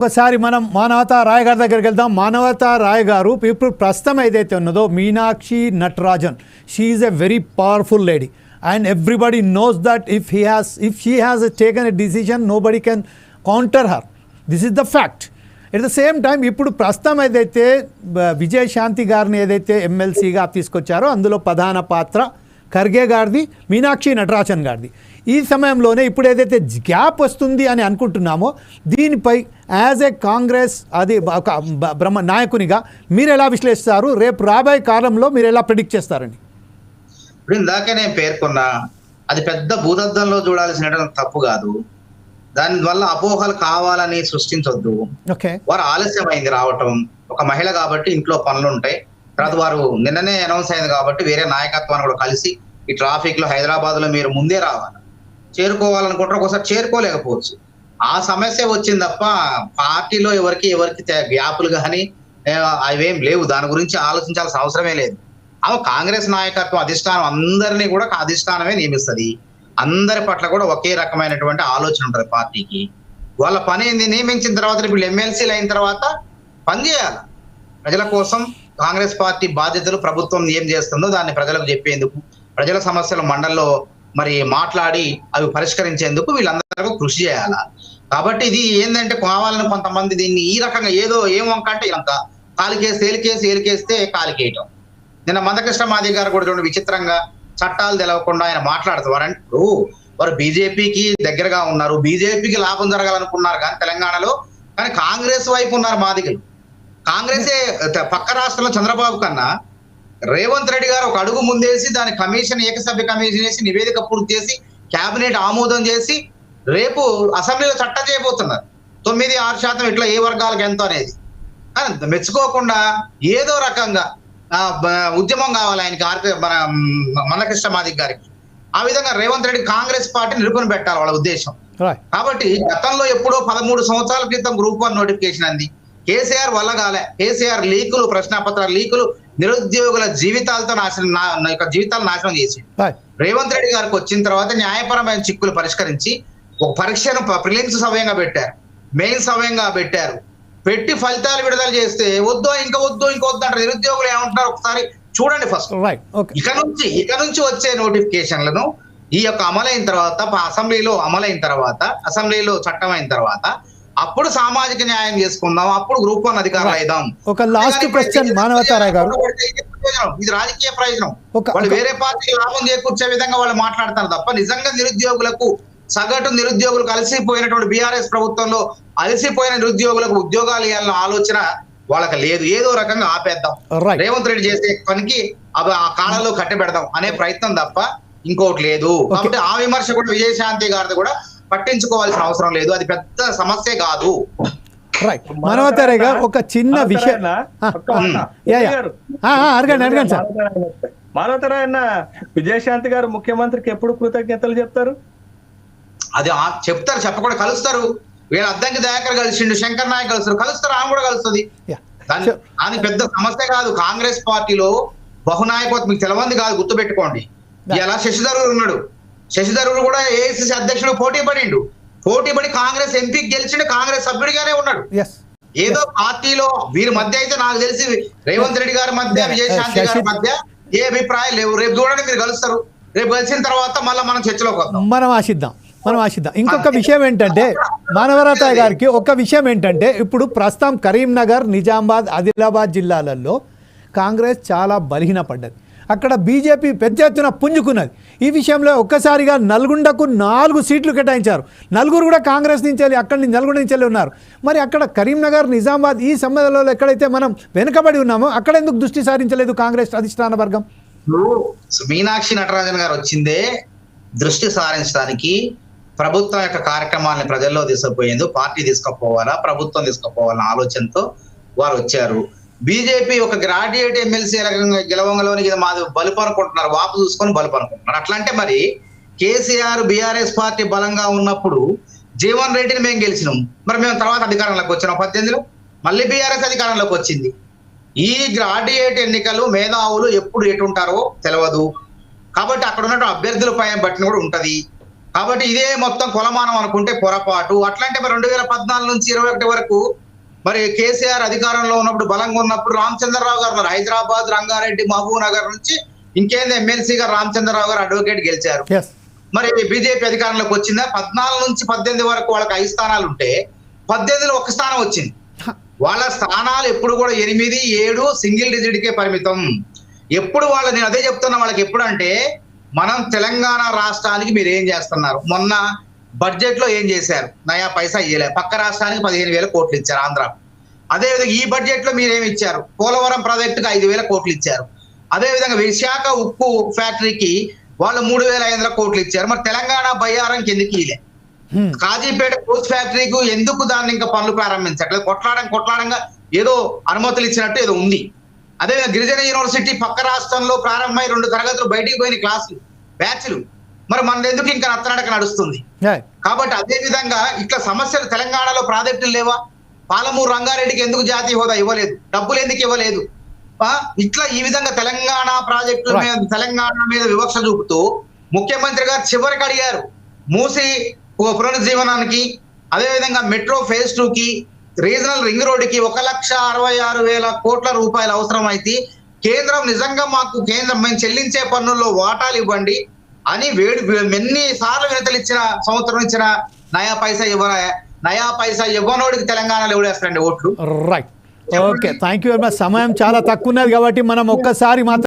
ఒకసారి మనం మానవతా రాయ్ గారి దగ్గరికి వెళ్దాం. మానవతా రాయ్ గారు ఇప్పుడు ప్రస్తుతం ఏదైతే ఉన్నదో Meenakshi Natarajan. She a very powerful lady and everybody knows that if he has if she has taken a decision nobody can counter her this is the fact at the same time ఇప్పుడు ప్రస్తుతం ఏదైతే విజయశాంతి గారిని ఏదైతే ఎమ్మెల్సీగా తీసుకొచ్చారో అందులో ప్రధాన పాత్ర ఖర్గే గారిది మీనాక్షి నటరాజన్ గారిది. ఈ సమయంలోనే ఇప్పుడు ఏదైతే గ్యాప్ వస్తుంది అని అనుకుంటున్నామో దీనిపై యాజ్ ఏ కాంగ్రెస్ అది ఒక బ్రహ్మ నాయకునిగా మీరు ఎలా విశ్లేషిస్తారు? రేపు రాబోయే కాలంలో మీరు ఎలా ప్రిడిక్ట్ చేస్తారండి ఇప్పుడు ఇందాకే నేను పేర్కొన్నా అది పెద్ద భూతద్దంలో చూడాల్సిన తప్పు కాదు. దాని వల్ల అపోహలు కావాలని సృష్టించొద్దు. ఓకే. వారు ఆలస్యమైంది రావటం. ఒక మహిళ కాబట్టి ఇంట్లో పనులు ఉంటాయి తర్వాత వారు నిన్ననే అనౌన్స్ అయింది కాబట్టి వేరే నాయకత్వాన్ని కూడా కలిసి ఈ ట్రాఫిక్లో హైదరాబాద్లో మీరు ముందే రావాలి. చేరుకోవాలనుకుంటారు ఒకసారి చేరుకోలేకపోవచ్చు. ఆ సమస్య వచ్చింది తప్ప పార్టీలో ఎవరికి ఎవరికి గ్యాపులు కానీ అవేం లేవు. దాని గురించి ఆలోచించాల్సిన అవసరమే లేదు. అవి కాంగ్రెస్ నాయకత్వం అధిష్టానం అందరినీ కూడా అధిష్టానమే నియమిస్తుంది. అందరి పట్ల కూడా ఒకే రకమైనటువంటి ఆలోచన ఉంటుంది పార్టీకి. వాళ్ళ పని ఏంది? నియమించిన తర్వాత ఇప్పుడు ఎమ్మెల్సీలు అయిన తర్వాత పని చేయాలి. ప్రజల కోసం కాంగ్రెస్ పార్టీ బాధ్యతలు ప్రభుత్వం ఏం చేస్తుందో దాన్ని ప్రజలకు చెప్పేందుకు ప్రజల సమస్యలు మండల్లో మరి మాట్లాడి అవి పరిష్కరించేందుకు వీళ్ళందరూ కృషి చేయాల? కాబట్టి ఇది ఏంటంటే కావాలని కొంతమంది దీన్ని ఈ రకంగా ఏదో ఏం వంక అంటే ఇదంతా కాలికేసి ఏలికేసి ఏలికేస్తే కాలికేయటం నిన్న మందకృష్ణ మాది గారు కూడా చూడండి విచిత్రంగా చట్టాలు తెలవకుండా ఆయన మాట్లాడుతారు వారు బీజేపీకి దగ్గరగా ఉన్నారు. బీజేపీకి లాభం జరగాలనుకున్నారు కానీ తెలంగాణలో కానీ కాంగ్రెస్ వైపు ఉన్నారు మాదిగలు. కాంగ్రెసే పక్క రాష్ట్రంలో చంద్రబాబు కన్నా రేవంత్ రెడ్డి గారు ఒక అడుగు ముందేసి దాని కమిషన్ ఏకసభ్య కమిషన్ వేసి నివేదిక పూర్తి చేసి కేబినెట్ ఆమోదం చేసి రేపు అసెంబ్లీలో చట్టం చేయబోతున్నారు. తొమ్మిది ఆరు శాతం ఇట్లా ఏ వర్గాలకు ఎంత అనేది. మెచ్చుకోకుండా ఏదో రకంగా ఉద్యమం కావాలి ఆయనకి ఆర్పి మన మ్, మందకృష్ణ మాదిక్ గారికి. ఆ విధంగా రేవంత్ రెడ్డి కాంగ్రెస్ పార్టీ నిలుపుని పెట్టాలి వాళ్ళ ఉద్దేశం. కాబట్టి గతంలో ఎప్పుడో పదమూడు సంవత్సరాల క్రితం గ్రూప్ వన్ నోటిఫికేషన్ అంది. కేసీఆర్ వల్ల కాలే కేసీఆర్ లీకులు ప్రశ్నాపత్రాల లీకులు నిరుద్యోగుల జీవితాలతో నాశనం నా యొక్క జీవితాలు నాశనం చేసి రేవంత్ రెడ్డి గారికి వచ్చిన తర్వాత న్యాయపరమైన చిక్కులు పరిష్కరించి ఒక పరీక్షను ప్రిలిమ్స్ సమయంగా పెట్టారు. మెయిన్ సమయంగా పెట్టారు. పెట్టి ఫలితాలు విడుదల చేస్తే వద్దు ఇంకా వద్దు ఇంకా వద్దు అంటారు. నిరుద్యోగులు ఏమంటున్నారు ఒకసారి చూడండి ఫస్ట్. ఇక నుంచి ఇక నుంచి వచ్చే నోటిఫికేషన్లను ఈ యొక్క అమలైన తర్వాత అసెంబ్లీలో అమలైన తర్వాత అసెంబ్లీలో చట్టం అయిన తర్వాత అప్పుడు సామాజిక న్యాయం చేసుకుందాం అప్పుడు గ్రూప్ వన్ అధికారులు. అయిదాం. ఒక లాస్ట్ క్వశ్చన్ మానవతారాయ్ గారు ఇది రాజకీయ ప్రయోజనం. వాళ్ళు వేరే పార్టీకి లాభం చేకూర్చే విధంగా వాళ్ళు మాట్లాడతారు తప్ప నిజంగా నిరుద్యోగులకు సగటు నిరుద్యోగులు కలిసిపోయినటువంటి బీఆర్ఎస్ ప్రభుత్వంలో అలసిపోయిన నిరుద్యోగులకు ఉద్యోగాలు ఇవ్వాలన్న ఆలోచన వాళ్ళకి లేదు. ఏదో రకంగా ఆపేద్దాం. రేవంత్ రెడ్డి చేసే పనికి అవి ఆ కాలంలో కట్టబెడదాం అనే ప్రయత్నం తప్ప ఇంకోటి లేదు. కాబట్టి ఆ విమర్శ కూడా విజయశాంతి గారిది కూడా పట్టించుకోవాల్సిన అవసరం లేదు. అది పెద్ద సమస్య కాదు. రైట్ గారు ఒక చిన్న విషయం. అడగండి సార్. విజయశాంతి గారు ముఖ్యమంత్రికి ఎప్పుడు కృతజ్ఞతలు చెప్తారు? అది ఆ- చెప్తారు చెప్పకుండా కలుస్తారు. వీళ్ళ అద్దంకి దయాకర్ కలిసిండు శంకర్ నాయక్ కలుస్తారు. కలుస్తారు ఆమె కూడా కలుస్తుంది. దాని అది పెద్ద సమస్య కాదు. కాంగ్రెస్ పార్టీలో బహునాయకత్వం మీకు తెలవంది కాదు గుర్తుపెట్టుకోండి. ఇలా శశిధరుడు ఉన్నాడు. శశిధరుడు కూడా ఏఐసిసి అధ్యక్షుడు పోటీ పడిండు. పోటీ పడి కాంగ్రెస్ ఎంపీ గెలిచిండు కాంగ్రెస్ సభ్యుడిగానే ఉన్నాడు. ఎస్ ఏదో పార్టీలో వీరి మధ్య అయితే నాకు తెలిసి రేవంత్ రెడ్డి గారి మధ్య విజయశాంతి గారి మధ్య ఏ అభిప్రాయం లేవు. రేపు చూడండి మీరు కలుస్తారు. రేపు కలిసిన తర్వాత మళ్ళీ మనం చర్చలోకి వద్దాం. మనం ఆశిద్దాం. మనం ఆశిద్దాం. ఇంకొక విషయం ఏంటంటే మానవరత గారికి ఒక విషయం ఏంటంటే ఇప్పుడు ప్రస్తుతం కరీంనగర్ నిజామాబాద్ ఆదిలాబాద్ జిల్లాలలో కాంగ్రెస్ చాలా బలహీనపడ్డది. అక్కడ బీజేపీ పెద్ద ఎత్తున పుంజుకున్నది. ఈ విషయంలో ఒక్కసారిగా నల్గొండకు నాలుగు సీట్లు కేటాయించారు. నలుగురు కూడా కాంగ్రెస్ నుంచి వెళ్ళి అక్కడి నుంచి నల్గొండ నుంచి వెళ్ళి ఉన్నారు. మరి అక్కడ కరీంనగర్ నిజామాబాద్ ఈ సమయంలో ఎక్కడైతే మనం వెనుకబడి ఉన్నామో అక్కడ ఎందుకు దృష్టి సారించలేదు కాంగ్రెస్ అధిష్టాన వర్గం? మీనాక్షి నటరాజన్ గారు వచ్చిందే దృష్టి సారించడానికి ప్రభుత్వం యొక్క కార్యక్రమాలను ప్రజల్లో తీసుకుపోయేందుకు పార్టీ తీసుకుపోవాలా ప్రభుత్వం తీసుకుపోవాలన్న ఆలోచనతో వారు వచ్చారు. బీజేపీ ఒక గ్రాడ్యుయేట్ ఎమ్మెల్సీ గెలవంగలోని ఇది మాది బలుపు అనుకుంటున్నారు వాపు చూసుకొని బలుపు అనుకుంటున్నారు. అట్లా అంటే మరి కేసీఆర్ బీఆర్ఎస్ పార్టీ బలంగా ఉన్నప్పుడు జీవన్ రెడ్డిని మేము గెలిచినాం. మరి మేము తర్వాత అధికారంలోకి వచ్చినాం. పద్దెనిమిదిలో మళ్ళీ బీఆర్ఎస్ అధికారంలోకి వచ్చింది. ఈ గ్రాడ్యుయేట్ ఎన్నికలు మేధావులు ఎప్పుడు ఎటుంటారో తెలియదు కాబట్టి అక్కడ ఉన్న అభ్యర్థుల పైన బట్టిన కూడా ఉంటది. కాబట్టి ఇదే మొత్తం కొలమానం అనుకుంటే పొరపాటు. అట్లాంటి మరి రెండు వేల పద్నాలుగు నుంచి ఇరవై ఒకటి వరకు మరి కేసీఆర్ అధికారంలో ఉన్నప్పుడు బలంగా ఉన్నప్పుడు రామచంద్రరావు గారు ఉన్నారు. హైదరాబాద్ రంగారెడ్డి మహబూబ్ నగర్ నుంచి ఇంకేంది ఎమ్మెల్సీగా రామచంద్రరావు గారు అడ్వకేట్ గెలిచారు. మరి బీజేపీ అధికారంలోకి వచ్చిందా? పద్నాలుగు నుంచి పద్దెనిమిది వరకు వాళ్ళకి ఐదు స్థానాలు ఉంటే పద్దెనిమిదిలో ఒక స్థానం వచ్చింది. వాళ్ళ స్థానాలు ఎప్పుడు కూడా ఎనిమిది ఏడు సింగిల్ డిజిట్ కే పరిమితం. ఎప్పుడు వాళ్ళ నేను అదే చెప్తున్నా వాళ్ళకి ఎప్పుడు అంటే మనం తెలంగాణ రాష్ట్రానికి మీరు ఏం చేస్తున్నారు? మొన్న బడ్జెట్లో ఏం చేశారు? నయా పైసా ఇయ్యలే. పక్క రాష్ట్రానికి పదిహేను వేల కోట్లు ఇచ్చారు ఆంధ్ర అదే విధంగా ఈ బడ్జెట్లో మీరు ఏమి ఇచ్చారు? పోలవరం ప్రాజెక్టుకి ఐదు వేల కోట్లు ఇచ్చారు. అదే విధంగా విశాఖ ఉక్కు ఫ్యాక్టరీకి వాళ్ళు మూడు వేల ఐదు వందల కోట్లు ఇచ్చారు. మరి తెలంగాణ బయ్యారంకి ఎందుకు ఇలే. కాజీపేట పోస్ట్ ఫ్యాక్టరీకి ఎందుకు దాన్ని ఇంకా పనులు ప్రారంభించట్లేదు? కొట్లాడం కొట్లాడంగా ఏదో అనుమతులు ఇచ్చినట్టు ఏదో ఉంది. అదే గిరిజన యూనివర్సిటీ పక్క రాష్ట్రంలో ప్రారంభమై రెండు తరగతులు బయటికి పోయిన క్లాసులు బ్యాచ్లు. మరి మన ఎందుకు ఇంకా నత్తనడక నడుస్తుంది? కాబట్టి అదే విధంగా ఇట్లా సమస్యలు తెలంగాణలో ప్రాజెక్టులు లేవా? పాలమూరు రంగారెడ్డికి ఎందుకు జాతీయ హోదా ఇవ్వలేదు? డబ్బులు ఎందుకు ఇవ్వలేదు? ఇట్లా ఈ విధంగా తెలంగాణ ప్రాజెక్టుల. మీద తెలంగాణ మీద వివక్ష చూపుతూ ముఖ్యమంత్రి గారు చివరికి అడిగారు మూసి పునరుజ్జీవనానికి అదే విధంగా మెట్రో ఫేజ్ టూ కి రీజనల్ రింగ్ రోడ్కి ఒక లక్ష అరవై ఆరు వేల కోట్ల రూపాయలు అవసరం అయితే కేంద్రం నిజంగా మాకు కేంద్రం మేము చెల్లించే పన్నుల్లో వాటాలు ఇవ్వండి అని వేడి ఎన్ని సార్లు వినతలు ఇచ్చిన సంవత్సరం ఇచ్చిన నయా పైసా ఇవ్వరా? నయా పైసా ఇవ్వనోడికి తెలంగాణలో ఎవడేస్తారండి ఓట్లు. Right okay thank you very much సమయం చాలా తక్కువ ఉన్నది కాబట్టి మనం ఒక్కసారి మాత్రం